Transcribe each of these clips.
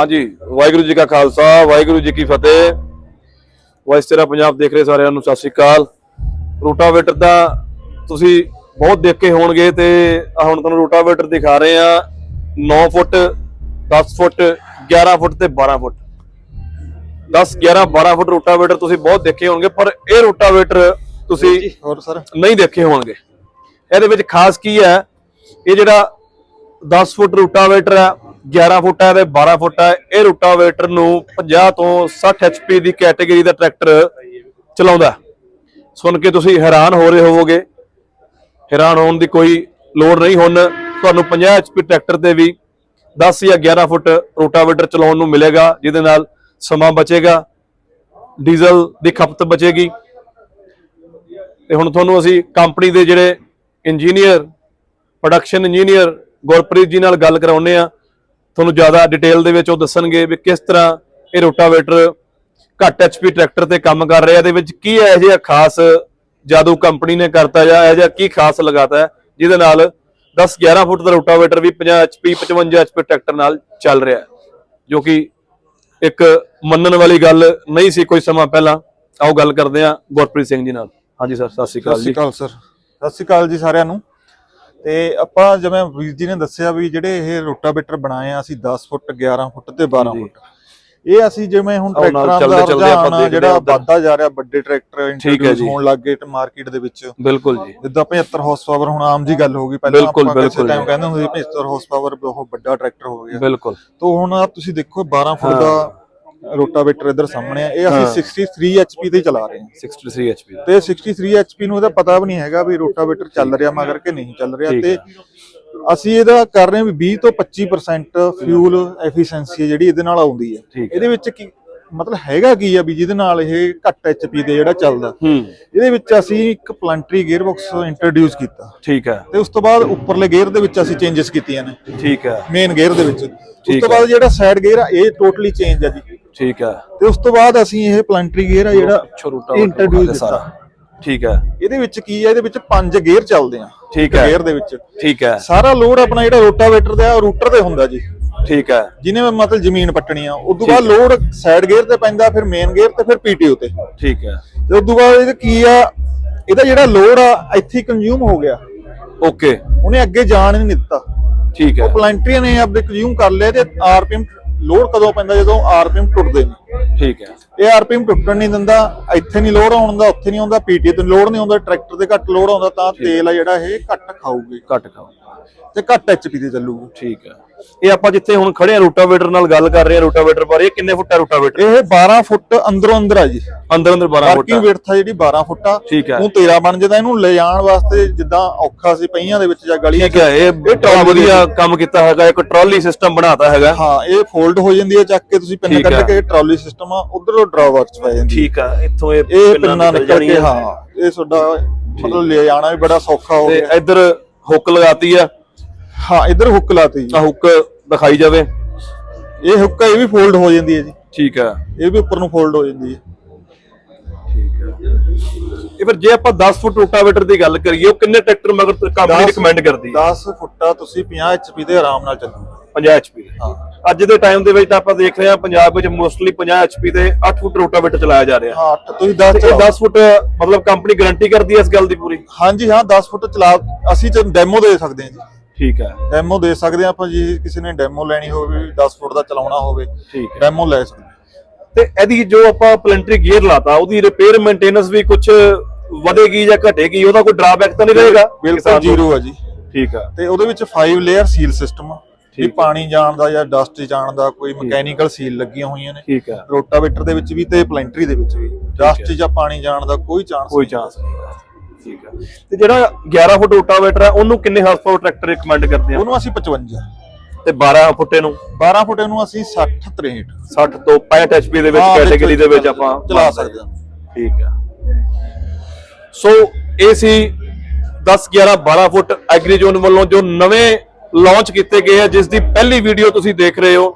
ਹਾਂਜੀ ਵਾਹਿਗੁਰੂ ਜੀ ਕਾ ਖਾਲਸਾ ਵਾਹਿਗੁਰੂ ਜੀ ਕੀ ਫਤਿਹ। ਵਾਇਸ ਤੇਰਾ ਪੰਜਾਬ ਦੇਖ ਰਹੇ ਸਾਰਿਆਂ ਨੂੰ ਸਤਿ ਸ਼੍ਰੀ ਅਕਾਲ ਰੋਟਾਵੇਟਰ ਦਾ ਤੁਸੀਂ ਬਹੁਤ ਦੇਖੇ ਹੋਣਗੇ ਤੇ ਹੁਣ ਤੁਹਾਨੂੰ ਰੋਟਾਵੇਟਰ ਦਿਖਾ ਰਹੇ ਆ 9 ਫੁੱਟ 10 ਫੁੱਟ 11 ਫੁੱਟ ਤੇ 12 ਫੁੱਟ। 10 11 12 ਫੁੱਟ ਰੋਟਾਵੇਟਰ ਤੁਸੀਂ ਬਹੁਤ ਦੇਖੇ ਹੋਣਗੇ ਪਰ ਇਹ ਰੋਟਾਵੇਟਰ ਤੁਸੀਂ ਹੋਰ ਸਰ? ਨਹੀਂ ਦੇਖੇ ਹੋਣਗੇ। ਇਹਦੇ ਵਿੱਚ ਖਾਸ ਕੀ ਹੈ? ਇਹ ਜਿਹੜਾ 10 ਫੁੱਟ ਰੂਟਾਵੇਟਰ ਹੈ 11 ਫੁੱਟ ਹੈ ਤੇ 12 ਫੁੱਟ ਹੈ। ਇਹ ਰੋਟਾਵੇਟਰ ਨੂੰ 50 ਤੋਂ 60 HP ਦੀ ਕੈਟਾਗਰੀ ਦਾ ਟਰੈਕਟਰ ਚਲਾਉਂਦਾ ਸੁਣ ਕੇ ਤੁਸੀਂ ਹੈਰਾਨ ਹੋ ਰਹੇ ਹੋਵੋਗੇ। ਹੈਰਾਨ ਹੋਣ ਦੀ ਕੋਈ ਲੋੜ ਨਹੀਂ। ਹੁਣ ਤੁਹਾਨੂੰ 50 HP ਟਰੈਕਟਰ ਤੇ ਵੀ 10 ਜਾਂ 11 ਫੁੱਟ ਰੋਟਾਵੇਟਰ ਚਲਾਉਣ ਨੂੰ ਮਿਲੇਗਾ, ਜਿਹਦੇ ਨਾਲ ਸਮਾਂ ਬਚੇਗਾ, ਡੀਜ਼ਲ ਦੀ ਖਪਤ ਬਚੇਗੀ। ਤੇ ਹੁਣ ਤੁਹਾਨੂੰ ਅਸੀਂ ਕੰਪਨੀ ਦੇ ਜਿਹੜੇ engineer production engineer Gurpreet ji ਨਾਲ ਗੱਲ ਕਰਾਉਨੇ ਆ ਤੁਹਾਨੂੰ ਜ਼ਿਆਦਾ ਡਿਟੇਲ ਦੇ ਵਿੱਚ ਉਹ ਦੱਸਣਗੇ ਵੀ ਕਿਸ ਤਰ੍ਹਾਂ ਇਹ ਰੋਟਾਵੇਟਰ ਘੱਟ ਐਚਪੀ ਟਰੈਕਟਰ ਤੇ ਕੰਮ ਕਰ ਰਿਹਾ। ਇਹਦੇ ਵਿੱਚ ਕੀ ਹੈ ਜਿਹਾ ਖਾਸ ਜਾਦੂ ਕੰਪਨੀ ਨੇ ਕਰਤਾ ਜਾਂ ਇਹ ਜਿਹਾ ਕੀ ਖਾਸ ਲਗਾਤਾ ਹੈ, ਜਿਹਦੇ ਨਾਲ 10 11 ਫੁੱਟ ਦਾ ਰੋਟਾਵੇਟਰ ਵੀ 50 ਐਚਪੀ 55 ਐਚਪੀ ਟਰੈਕਟਰ ਨਾਲ ਚੱਲ ਰਿਹਾ ਜੋ ਕਿ ਇੱਕ ਮੰਨਣ ਵਾਲੀ ਗੱਲ ਨਹੀਂ ਸੀ ਕੋਈ ਸਮਾਂ ਪਹਿਲਾਂ। ਆਓ ਗੱਲ ਕਰਦੇ ਹਾਂ ਗੁਰਪ੍ਰੀਤ ਸਿੰਘ ਜੀ ਨਾਲ। ਹਾਂਜੀ ਸਰ, ਸਤਿ ਸ਼੍ਰੀ ਸਤਿ ਸ਼੍ਰੀ ਅਕਾਲ ਸਰ। ਸਤਿ ਸ਼੍ਰੀ ਅਕਾਲ ਜੀ ਸਾਰਿਆਂ ਨੂੰ। ਤੇ ਆਪਾਂ ਜਿਵੇਂ ਵੀਰ ਜੀ ਨੇ ਦੱਸਿਆ ਵੀ ਜਿਹੜੇ ਇਹ ਰੋਟਾਵੇਟਰ ਬਣਾਏ ਆ ਅਸੀਂ 10 ਫੁੱਟ 11 ਫੁੱਟ ਤੇ 12 ਜੀ। ਫੁੱਟ ਇਹ ਅਸੀਂ ਜਿਵੇਂ ਹੁਣ ਟਰੈਕਟਰਾਂ ਦਾ ਚੱਲਦੇ- ਚੱਲਦੇ ਆਪਾਂ ਰੁਝਾਨ ਜਿਹੜਾ। ਵੱਧਦਾ ਜਾ ਰਿਹਾ ਵੱਡੇ ਟਰੈਕਟਰ ਇੰਟਰੋਡਿਊਸ। ਹੋਣ ਲੱਗ ਗਏ ਮਾਰਕੀਟ ਦੇ ਵਿੱਚ ਬਿਲਕੁਲ ਜੀ ਜਿੱਦਾਂ 75 ਹਾਰਸ ਪਾਵਰ ਹੁਣ ਆਮ ਜੀ ਗੱਲ ਹੋ ਗਈ ਪਹਿਲਾਂ ਆਪਾਂ ਕਿਸੇ ਟਾਈਮ। ਕਹਿੰਦੇ ਹੁੰਦੇ ਸੀ 75 ਹਾਰਸ ਪਾਵਰ ਬਹੁਤ ਵੱਡਾ ਟਰੈਕਟਰ ਹੋ ਗਿਆ ਬਿਲਕੁਲ ਤੋਂ ਹੁਣ ਤੁਸੀਂ ਦੇਖੋ 12 ਫੁੱਟ ਦਾ ਰੋਟਾਵੇਟਰ ਇੱਧਰ ਸਾਹਮਣੇ ਆ। ਇਹ ਅਸੀਂ 63 HP ਤੇ ਚਲਾ ਰਹੇ ਹਾਂ। 63 ਐਚਪੀ ਦਾ। ਤੇ 63 HP ਨੂੰ ਇਹਦਾ ਪਤਾ ਵੀ ਨਹੀਂ ਹੈਗਾ ਵੀ ਰੋਟਾਵੇਟਰ ਚੱਲ ਰਿਹਾ ਮਗਰ ਕਿ ਨਹੀਂ ਚੱਲ ਰਿਹਾ। ਤੇ ਅਸੀਂ ਇਹਦਾ ਕਰ ਰਹੇ ਹਾਂ ਵੀ 20 ਤੋਂ 25% ਫਿਊਲ ਐਫੀਸ਼ੀਐਂਸੀ ਜਿਹੜੀ ਇਹਦੇ ਨਾਲ ਆਉਂਦੀ ਹੈ। ਇਹਦੇ ਵਿੱਚ ਕੀ ਮਤਲਬ ਹੈਗਾ ਕੀ ਆ ਵੀ ਜਿਹਦੇ ਨਾਲ ਇਹ ਘੱਟ HP ਤੇ ਜਿਹੜਾ ਚੱਲਦਾ। ਹੂੰ। ਇਹਦੇ ਵਿੱਚ ਅਸੀਂ ਇੱਕ ਪਲੰਟਰੀ ਗੇਅਰ ਬਾਕਸ ਇੰਟਰੋਡਿਊਸ ਕੀਤਾ। ਠੀਕ ਹੈ। ਤੇ ਉਸ ਤੋਂ ਬਾਅਦ ਉੱਪਰਲੇ ਗੇਅਰ ਦੇ ਵਿੱਚ ਅਸੀਂ ਚੇਂਜਸ ਕੀਤੀਆਂ ਨੇ। ਠੀਕ ਹੈ। ਮੇਨ ਗੇਅਰ ਦੇ ਵਿੱਚ। ਉਸ ਤੋਂ। ਬਾਅਦ ਜਿਹੜਾ ਸਾਈਡ ਗੇਅਰ ਆ ਇਹ ਟੋਟਲੀ ਚੇਂਜ ਆ ਜੀ। ਠੀਕ ਹੈ। ਤੇ ਉਸ ਤੋਂ ਬਾਅਦ ਅਸੀਂ ਇਹ ਪਲੰਟਰੀ ਗੇਅਰ ਆ ਜਿਹੜਾ ਛੋਟਾ ਇੰਟਰੋਡਿਊਸ ਸਾਰਾ। ਠੀਕ ਹੈ। ਇਹਦੇ ਵਿੱਚ ਕੀ ਹੈ? ਇਹਦੇ ਵਿੱਚ ਪੰਜ ਗੇਅਰ ਚੱਲਦੇ ਆ। ਠੀਕ ਹੈ। ਗੇਅਰ ਦੇ ਵਿੱਚ। ਠੀਕ ਹੈ। ਸਾਰਾ ਲੋਡ ਆਪਣਾ ਜਿਹੜਾ ਰੋਟਾਵੇਟਰ ਦਾ ਉਹ ਰੂਟਰ ਤੇ ਹੁੰਦਾ ਜੀ। ਠੀਕ ਹੈ। ਜਿਹਨੇ ਮਤਲਬ ਜ਼ਮੀਨ ਪੱਟਣੀ ਆ। ਉਸ ਤੋਂ ਬਾਅਦ ਲੋਡ ਸਾਈਡ ਗੇਅਰ ਤੇ ਪੈਂਦਾ ਫਿਰ ਮੇਨ ਗੇਅਰ ਤੇ ਫਿਰ ਪੀਟੀਓ ਤੇ। ਠੀਕ ਹੈ। ਤੇ ਉਸ ਤੋਂ ਬਾਅਦ ਇਹ ਕੀ ਆ? ਇਹਦਾ ਜਿਹੜਾ ਲੋਡ ਆ ਇੱਥੇ ਕੰਜ਼ਿਊਮ ਹੋ ਗਿਆ। ਓਕੇ ਉਹਨੇ ਅੱਗੇ ਜਾਣ ਨਹੀਂ ਦਿੱਤਾ। ਠੀਕ ਹੈ। ਉਹ ਪਲੈਂਟਰੀ ਨੇ ਆਪਦੇ ਕੰਜ਼ਿਊਮ ਕਰ ਲਿਆ ਤੇ ਆਰਪੀਐਮ ਲੋਡ ਕਦੋਂ ਪੈਂਦਾ ਜਦੋਂ ਆਰਪੀਐਮ ਟੁੱਟਦੇ ਨੇ ਠੀਕ ਹੈ। ਇਹ ਆਰਪੀਐਮ ਟੁੱਟਣ ਨਹੀਂ ਦਿੰਦਾ ਇੱਥੇ ਨਹੀਂ ਲੋਡ ਆਉਣ ਦਾ ਉੱਥੇ ਨਹੀਂ ਆਉਂਦਾ ਪੀਟੀ ਤੇ ਲੋਡ ਨਹੀਂ ਆਉਂਦਾ ਟਰੈਕਟਰ ਤੇ ਘੱਟ ਲੋਡ ਆਉਂਦਾ ਤਾਂ ਤੇਲ ਆ ਜਿਹੜਾ ਇਹ ਘੱਟ ਖਾਊਗੀ। ਘੱਟ ਖਾਓ ਤੇ ਘੱਟ ਐਚਪੀ ਤੇ ਚੱਲੂਗੀ। ਠੀਕ ਹੈ। ਇਹ ਆਪਾਂ ਜਿੱਥੇ ਹੁਣ ਖੜੇ ਆ ਰੋਟਾਵੇਟਰ ਨਾਲ ਗੱਲ ਕਰ ਰਹੇ ਆ ਰੋਟਾਵੇਟਰ ਬਾਰੇ ਇਹ ਕਿੰਨੇ ਫੁੱਟ ਹੈ ਰੋਟਾਵੇਟਰ? ਇਹ 12 ਫੁੱਟ ਅੰਦਰੋਂ ਅੰਦਰ ਆ ਜੀ। ਅੰਦਰ ਅੰਦਰ 12 ਫੁੱਟ ਵਰਕਿੰਗ। ਵਿਡਥ ਆ ਜਿਹੜੀ 12 ਫੁੱਟ ਆ। ਉਹ 13 ਬਣ ਜਾਂਦਾ ਇਹਨੂੰ ਲੈ ਜਾਣ ਵਾਸਤੇ ਜਿੱਦਾਂ ਔਖਾ ਸੀ ਪਈਆਂ ਦੇ ਵਿੱਚ ਜਾਂ ਗਲੀਆਂ ਠੀਕ ਹੈ ਇਹ ਬੜਾ ਵਧੀਆ ਕੰਮ ਕੀਤਾ ਹੈਗਾ ਇੱਕ ਟਰਾਲੀ ਸਿਸਟਮ ਬਣਾਤਾ ਹੈਗਾ। ਹਾਂ ਇਹ ਫੋਲਡ ਹੋ ਜਾਂਦੀ ਹੈ ਚੱਕ ਕੇ ਤੁਸੀਂ ਪਿੰਨ। ਕੱਢ ਕੇ ਟਰਾਲੀ ਸਿਸਟਮ ਆ ਉਧਰੋਂ ਡਰਾਵਰ ਚ ਪੈ ਜਾਂਦੀ ਠੀਕ ਹੈ ਇੱਥੋਂ ਇਹ ਪਿੰਨਾਂ ਨਿਕਲ ਕੇ। ਹਾਂ ਇਹ ਤੁਹਾਡਾ ਮਤਲਬ ਲੈ ਜਾਣਾ ਵੀ ਬੜਾ ਸੌਖਾ ਹੋ ਗਿਆ। ਇੱਧਰ ਹੁੱਕ ਲਗਾਤੀ ਆ ਹਾਂ ਇੱਧਰ ਹੁੱਕ ਲਾਤੀ ਜੀ। ਆ ਹੁੱਕ ਦਿਖਾਈ ਜਾਵੇ। ਇਹ ਹੁੱਕ ਆ, ਇਹ ਵੀ ਫੋਲਡ ਹੋ ਜਾਂਦੀ ਹੈ ਜੀ। ਠੀਕ ਹੈ ਇਹ ਵੀ ਉੱਪਰ ਨੂੰ ਫੋਲਡ ਹੋ ਜਾਂਦੀ ਹੈ। ਇਹ ਫਿਰ ਜੇ ਆਪਾਂ 10 ਫੁੱਟ ਰੋਟਾਵੇਟਰ ਦੀ ਗੱਲ ਕਰੀਏ ਉਹ ਕਿੰਨੇ ਟਰੈਕਟਰ ਮਗਰ ਕੰਪਨੀ ਰਿਕਮੈਂਡ ਕਰਦੀ ਹੈ? 10 ਫੁੱਟਾ ਤੁਸੀਂ 50 ਐਚਪੀ ਦੇ ਆਰਾਮ ਨਾਲ ਚੱਲੋ। 50 HP ਦੇ। ਹਾਂ। ਅੱਜ ਦੇ ਟਾਈਮ ਦੇ ਵਿੱਚ ਤਾਂ ਆਪਾਂ ਦੇਖ ਰਹੇ ਹਾਂ ਪੰਜਾਬ ਵਿੱਚ ਮੋਸਟਲੀ 50 HP ਦੇ 8 ਫੁੱਟ ਰੋਟਾਵੇਟਰ ਚਲਾਇਆ ਜਾ ਰਿਹਾ। ਹਾਂ ਤੁਸੀਂ 10 ਤੇ ਇਹ 10 ਫੁੱਟ ਮਤਲਬ ਕੰਪਨੀ ਗਾਰੰਟੀ ਕਰਦੀ ਹੈ ਇਸ ਗੱਲ ਦੀ ਪੂਰੀ? ਹਾਂਜੀ ਹਾਂ 10 ਫੁੱਟ ਚਲਾ ਅਸੀਂ ਡੈਮੋ ਦੇ ਸਕਦੇ ਹਾਂ ਜੀ। ਠੀਕ ਹੈ। ਡੈਮੋ ਦੇ ਸਕਦੇ ਹਾਂ ਆਪਾਂ ਜੀ ਕਿਸੇ ਨੇ ਡੈਮੋ ਲੈਣੀ ਹੋਵੇ 10 ਫੁੱਟ ਦਾ ਚਲਾਉਣਾ ਹੋਵੇ ਠੀਕ ਹੈ। ਡੈਮੋ ਲੈ ਸਕਦੇ। ਤੇ ਇਹਦੀ ਜੋ ਆਪਾਂ ਪਲੈਂਟਰੀ ਗੀਅਰ ਲਾਤਾ ਉਹਦੀ ਰਿਪੇਅਰ ਮੇਨਟੇਨੈਂਸ ਵੀ ਕੁਝ ਵਧੇਗੀ ਜਾਂ ਘਟੇਗੀ ਉਹਦਾ ਕੋਈ ਡਰਾਬੈਕ ਤਾਂ ਨਹੀਂ ਰਹੇਗਾ? ਬਿਲਕੁਲ? ਜ਼ੀਰੋ ਆ ਜੀ। ਠੀਕ ਹੈ। ਤੇ ਉਹਦੇ ਵਿੱਚ 5 ਲੇਅਰ ਸੀਲ ਸਿਸਟਮ ਆ ਵੀ। ਪਾਣੀ ਜਾਣ ਦਾ ਜਾਂ ਡਸਟ ਜਾਣ ਦਾ ਕੋਈ ਮਕੈਨੀਕਲ ਸੀਲ ਲੱਗੀਆਂ ਹੋਈਆਂ ਨੇ। ਠੀਕ ਹੈ। ਰੋਟਾਵੇਟਰ ਦੇ ਵਿੱਚ ਵੀ ਤੇ ਪਲੈਂਟਰੀ ਦੇ ਵਿੱਚ ਵੀ। ਡਸਟ ਜਾਂ ਪਾਣੀ ਜਾਣ ਦਾ ਕੋਈ ਚਾਂਸ ਕੋਈ ਚਾਂਸ ਨਹੀਂ। ਠੀਕ ਤੇ ਜਿਹੜਾ 11 ਫੁੱਟ ਰੋਟਾਵੇਟਰ ਹੈ ਉਹਨੂੰ ਕਿੰਨੇ ਹਾਰਸ ਪਾਵਰ ਟਰੈਕਟਰ ਰეკਮੈਂਡ ਕਰਦੇ ਆ? ਉਹਨੂੰ ਅਸੀਂ 55 ਤੇ 12 ਫੁੱਟੇ ਨੂੰ? 12 ਫੁੱਟ ਨੂੰ ਅਸੀਂ 60 63 60 ਤੋਂ 65 HP ਦੇ ਵਿੱਚ ਕੈਟਾਗਰੀ ਦੇ ਵਿੱਚ ਆਪਾਂ ਚਲਾ ਸਕਦੇ ਹਾਂ। ਠੀਕ ਹੈ ਸੋ ਇਹ ਸੀ 10 11 12 ਫੁੱਟ ਐਗਰੀ ਜ਼ੋਨ ਵੱਲੋਂ ਜੋ ਨਵੇਂ ਲਾਂਚ ਕੀਤੇ ਗਏ ਆ ਜਿਸ ਦੀ ਪਹਿਲੀ ਵੀਡੀਓ ਤੁਸੀਂ ਦੇਖ ਰਹੇ ਹੋ।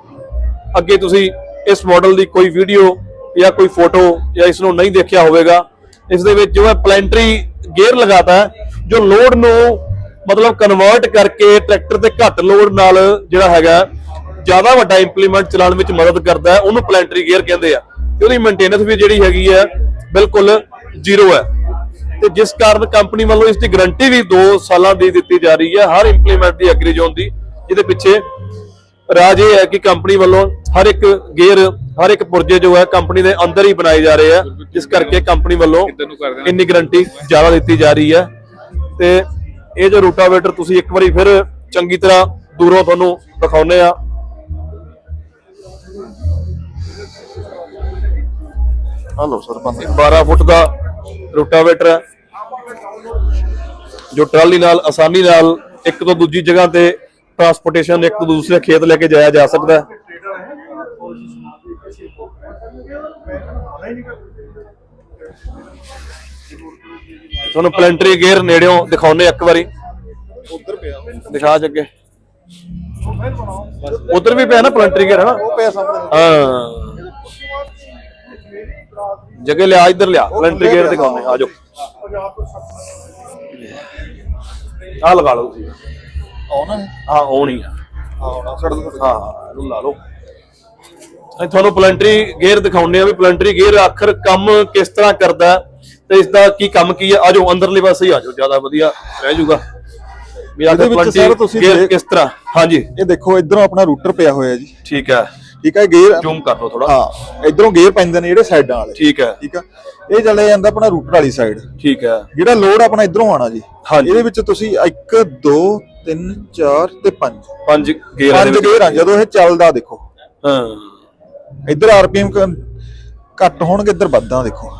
ਅੱਗੇ ਤੁਸੀਂ ਇਸ ਮਾਡਲ ਦੀ ਕੋਈ ਵੀਡੀਓ ਜਾਂ ਕੋਈ ਫੋਟੋ ਜਾਂ ਇਸ ਨੂੰ ਨਹੀਂ ਦੇਖਿਆ ਹੋਵੇਗਾ। ਇਸ ਦੇ ਵਿੱਚ ਜੋ ਹੈ ਪਲੈਂਟਰੀ ਗੇਅਰ ਲਗਾਤਾ ਹੈ, ਜੋ ਲੋਡ ਨੂੰ ਮਤਲਬ ਕਨਵਰਟ ਕਰਕੇ ਟਰੈਕਟਰ ਤੇ ਘੱਟ ਲੋਡ ਨਾਲ ਜਿਹੜਾ ਹੈਗਾ, ਜ਼ਿਆਦਾ ਵੱਡਾ ਇੰਪਲੀਮੈਂਟ ਚਲਾਉਣ ਵਿੱਚ ਮਦਦ ਕਰਦਾ ਹੈ, ਉਹਨੂੰ ਪਲੈਂਟਰੀ ਗੇਅਰ ਕਹਿੰਦੇ ਆ। ਤੇ ਉਹਦੀ ਮੇਨਟੇਨੈਂਸ ਵੀ ਜਿਹੜੀ ਹੈਗੀ ਹੈ, ਬਿਲਕੁਲ ਜ਼ੀਰੋ ਹੈ। ਤੇ ਜਿਸ ਕਾਰਨ ਕੰਪਨੀ ਵੱਲੋਂ ਇਸ ਦੀ ਗਾਰੰਟੀ ਵੀ 2 ਸਾਲਾਂ ਦੀ ਦਿੱਤੀ ਜਾ ਰਹੀ ਹੈ, ਹਰ ਇੰਪਲੀਮੈਂਟ ਦੀ ਐਗਰੀ ਜ਼ੋਨ ਦੀ, ਜਿਹਦੇ ਪਿੱਛੇ ਰਾਜ ਇਹ ਹੈ ਕਿ ਕੰਪਨੀ ਵੱਲੋਂ ਹਰ ਇੱਕ ਗੇਅਰ ਹਰ ਇੱਕ ਪੁਰਜੇ ਜੋ ਹੈ ਕੰਪਨੀ ਦੇ ਅੰਦਰ ਹੀ ਬਣਾਏ ਜਾ ਰਹੇ ਆ। ਜਿਸ ਕਰਕੇ ਕੰਪਨੀ ਵੱਲੋਂ ਇੰਨੀ ਗਾਰੰਟੀ ਜ਼ਿਆਦਾ ਦਿੱਤੀ ਜਾ ਰਹੀ ਹੈ। ਤੇ ਇਹ ਜੋ ਰੂਟਾਵੇਟਰ ਤੁਸੀਂ ਇੱਕ ਵਾਰੀ ਫਿਰ ਚੰਗੀ ਤਰ੍ਹਾਂ ਦੂਰੋਂ ਤੁਹਾਨੂੰ ਦਿਖਾਉਨੇ ਆ। ਹਲੋ ਸਰ ਬੰਦ 12 ਫੁੱਟ ਦਾ ਰੂਟਾਵੇਟਰ ਹੈ। ਜੋ ਟਰਾਲੀ ਨਾਲ ਆਸਾਨੀ ਨਾਲ ਇੱਕ ਤੋਂ ਦੂਜੀ ਜਗ੍ਹਾ ਤੇ ਟਰਾਂਸਪੋਰਟੇਸ਼ਨ ਇੱਕ ਤੋਂ ਦੂਸਰੇ ਖੇਤ ਲੈ ਕੇ ਜਾਇਆ ਜਾ ਸਕਦਾ ਹੈ। ਤੁਹਾਨੂੰ ਪਲੈਂਟਰੀ ਗੇਅਰ ਨੇੜਿਓਂ ਦਿਖਾਉਨੇ ਇੱਕ ਵਾਰੀ। ਉਧਰ ਪਿਆ। ਦਿਖਾ ਜੱਗੇ ਉਧਰ ਵੀ ਪਿਆ ਨਾ ਪਲੈਂਟਰੀ ਗੇਅਰ ਹੈ ਨਾ ਉਹ ਪਿਆ ਸਾਹਮਣੇ। ਹਾਂ। ਜਗੇ ਲਿਆ ਇੱਧਰ ਲਿਆ। ਪਲੈਂਟਰੀ ਗੇਅਰ ਦਿਖਾਉਨੇ ਆ ਜਾਓ। ਆ ਲਗਾ ਲਓ ਤੁਸੀਂ। ਆਉਣਾ ਹੈ? ਨਹੀਂ ਆ। ਆਉਣਾ ਛੱਡ ਦੋ ਹਾਂ ਹਾਂ ਇਹਨੂੰ ਲਾ ਲਓ। ਅਸੀਂ ਤੁਹਾਨੂੰ ਪਲੈਂਟਰੀ ਗੇਅਰ ਦਿਖਾਉਨੇ ਆ ਵੀ ਪਲੈਂਟਰੀ ਗੇਅਰ ਆਖਰ ਕੰਮ ਕਿਸ ਤਰ੍ਹਾਂ ਕਰਦਾ ਤੇ ਇਸ ਦਾ ਕੀ ਕੰਮ ਕੀ ਹੈ? ਆਜੋ ਅੰਦਰਲੇ ਪਾਸੇ ਹੀ ਆਜੋ ਜ਼ਿਆਦਾ ਵਧੀਆ ਰਹਿ ਜਾਊਗਾ। ਵੀ ਆਖਰ ਇਹਦੇ ਵਿੱਚ ਪਲੈਂਟਰੀ ਗੇਅਰ ਦੇਖ- ਕਿਸ ਤਰ੍ਹਾਂ? ਹਾਂਜੀ। ਇਹ ਦੇਖੋ ਇਧਰੋਂ ਆਪਣਾ ਰੂਟਰ ਪਿਆ ਹੋਇਆ ਜੀ। ਠੀਕ ਹੈ। ਠੀਕ ਹੈ ਗੇਅਰ ਜ਼ੂਮ ਕਰ ਲਓ ਥੋੜਾ ਹਾਂ ਇਧਰੋਂ ਗੇਅਰ ਪੈਂਦੇ ਨੇ ਜਿਹੜੇ ਸਾਈਡਾਂ ਵਾਲੇ ਠੀਕ ਹੈ। ਠੀਕ ਆ। ਇਹ ਚੱਲੇ ਜਾਂਦਾ ਆਪਣਾ ਰੂਟਰ ਵਾਲੀ ਸਾਈਡ ਠੀਕ ਹੈ। ਜਿਹੜਾ ਲੋਡ ਆਪਣਾ ਇਧਰੋਂ ਆਣਾ ਜੀ। ਹਾਂਜੀ। ਇਹਦੇ ਵਿੱਚ ਤੁਸੀਂ 1 2 3 4 ਤੇ 5 ਪੰਜ ਗੇਅਰ ਪੰਜ ਗੇਅਰ ਆ ਜਦੋਂ ਇਹ ਚੱਲਦਾ ਦੇਖੋ। ਹਾਂ। ਇੱਧਰ ਆਰਪੀਐਮ ਘੱਟ ਹੋਣਗੇ ਇੱਧਰ ਵੱਧਦਾ ਦੇਖੋ।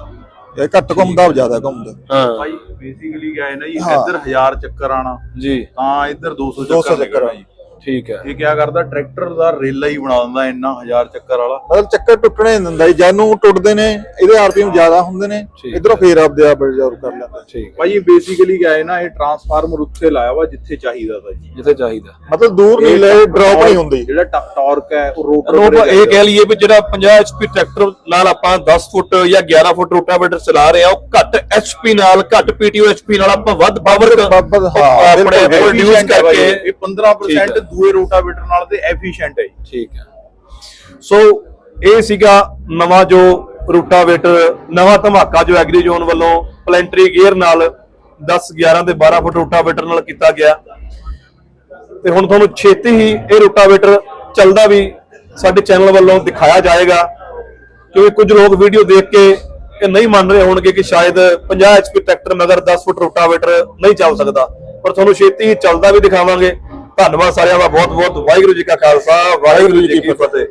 ਇਹ ਘੱਟ ਘੁੰਮਦਾ ਜ਼ਿਆਦਾ ਘੁੰਮਦਾ। ਹਾਂ। ਭਾਈ ਬੇਸਿਕਲੀ ਗਏ ਨਾ ਜੀ ਹਾਂ। ਇੱਧਰ 1000 ਚੱਕਰ ਆਣਾ ਜੀ। ਤਾਂ ਇੱਧਰ 200 200 ਚੱਕਰ ਚੱਕਰ ਆ ਜੀ। ਠੀਕ ਹੈ। ਇਹ ਕਿਆ ਕਰਦਾ? ਟਰੈਕਟਰ ਦਾ ਰੇਲਾ ਹੀ ਬਣਾ ਦਿੰਦਾ ਇੰਨਾ 1000 ਚੱਕਰ ਵਾਲਾ। ਮਤਲਬ ਚੱਕਰ ਟੁੱਟਣੇ ਨਹੀਂ ਦਿੰਦਾ ਜਾਨੂੰ ਟੁੱਟਦੇ ਨੇ ਇਹਦੇ ਆਰਪੀਐਮ ਜ਼ਿਆਦਾ ਹੁੰਦੇ ਨੇ। ਇਧਰੋਂ ਫੇਰ ਆਪਦੇ ਆਪ ਰਿਜ਼ਰਵ ਕਰ ਲੈਂਦਾ ਠੀਕ ਭਾਈ ਬੇਸਿਕਲੀ ਗਏ ਨਾ ਇਹ ਟਰਾਂਸਫਾਰਮਰ ਉੱਤੇ ਲਾਇਆ ਵਾ ਜਿੱਥੇ ਚਾਹੀਦਾ ਤਾ ਜੀ। ਜਿੱਥੇ ਚਾਹੀਦਾ। ਮਤਲਬ ਦੂਰ ਨਹੀਂ ਲੈ ਡ੍ਰੌਪ ਨਹੀਂ ਹੁੰਦੀ। ਜਿਹੜਾ ਟਾਰਕ ਹੈ ਉਹ ਰੋਟਰ ਰੋਟ ਇਹ ਕਹਿ ਲਈਏ ਵੀ ਜਿਹੜਾ 50 HP ਟਰੈਕਟਰ ਨਾਲ ਆਪਾਂ 10 ਫੁੱਟ ਜਾਂ 11 ਫੁੱਟ ਰੋਟਾਵੇਟਰ ਚਲਾ ਰਹੇ ਆ ਉਹ ਘੱਟ HP ਨਾਲ ਘੱਟ PTO HP ਨਾਲ ਆਪਾਂ ਵੱਧ ਪਾਵਰ ਹਾਂ, ਆਪਣੇ ਪ੍ਰੋਡਿਊਸ ਕਰਕੇ ਇਹ 15% ਠੀਕ ਹੈ। ਦੂਏ ਰੋਟਾਵੇਟਰ ਨਾਲ ਤੇ ਐਫੀਸ਼ੀਐਂਟ ਹੈ ਠੀਕ ਹੈ। ਸੋ ਇਹ ਸੀਗਾ ਨਵਾਂ ਜੋ ਰੂਟਾਵੇਟਰ, ਨਵਾਂ ਧਮਾਕਾ ਜੋ ਐਗਰੀ ਜ਼ੋਨ ਵੱਲੋਂ ਪਲੈਂਟਰੀ ਗੇਅਰ ਨਾਲ 10 11 ਤੇ 12 ਫੁੱਟ ਰੂਟਾਵੇਟਰ ਨਾਲ ਕੀਤਾ ਗਿਆ। ਤੇ ਹੁਣ ਤੁਹਾਨੂੰ ਛੇਤੀ ਹੀ ਇਹ ਰੋਟਾਵੇਟਰ ਚੱਲਦਾ ਵੀ ਸਾਡੇ ਚੈਨਲ ਵੱਲੋਂ ਦਿਖਾਇਆ ਜਾਏਗਾ। ਕਿਉਂਕਿ ਕੁਝ ਲੋਕ ਵੀਡੀਓ ਦੇਖ ਕੇ ਇਹ ਨਹੀਂ ਮੰਨ ਰਹੇ ਹੋਣਗੇ ਕਿ ਸ਼ਾਇਦ 50 HP ਟਰੈਕਟਰ ਮਗਰ 10 ਫੁੱਟ ਰੋਟਾਵੇਟਰ ਨਹੀਂ ਚੱਲ ਸਕਦਾ। ਪਰ ਤੁਹਾਨੂੰ ਛੇਤੀ ਹੀ ਚੱਲਦਾ ਵੀ ਦਿਖਾਵਾਂਗੇ। ਧੰਨਵਾਦ ਸਾਰਿਆਂ ਦਾ ਬਹੁਤ ਬਹੁਤ ਵਾਹਿਗੁਰੂ ਜੀ ਕਾ ਖਾਲਸਾ ਵਾਹਿਗੁਰੂ ਜੀ ਕੀ ਫਤਿਹ।